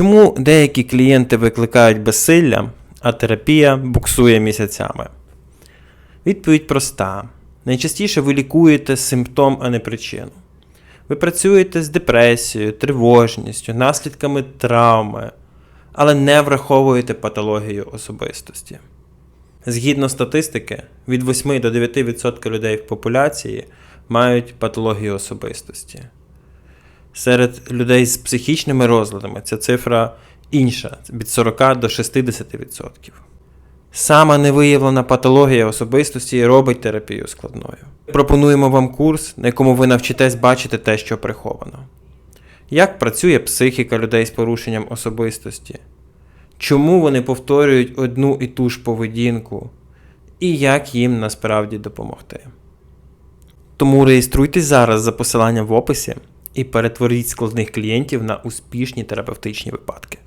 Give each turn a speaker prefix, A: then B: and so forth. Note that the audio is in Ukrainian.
A: Чому деякі клієнти викликають безсилля, а терапія буксує місяцями? Відповідь проста. Найчастіше ви лікуєте симптом, а не причину. Ви працюєте з депресією, тривожністю, наслідками травми, але не враховуєте патологію особистості. Згідно статистики, від 8 до 9% людей в популяції мають патологію особистості. Серед людей з психічними розладами ця цифра інша від 40 до 60%. Сама невиявлена патологія особистості робить терапію складною. Пропонуємо вам курс, на якому ви навчитесь бачити те, що приховано. Як працює психіка людей з порушенням особистості? Чому вони повторюють одну і ту ж поведінку? І як їм насправді допомогти? Тому реєструйтесь зараз за посиланням в описі і перетворіть складних клієнтів на успішні терапевтичні випадки.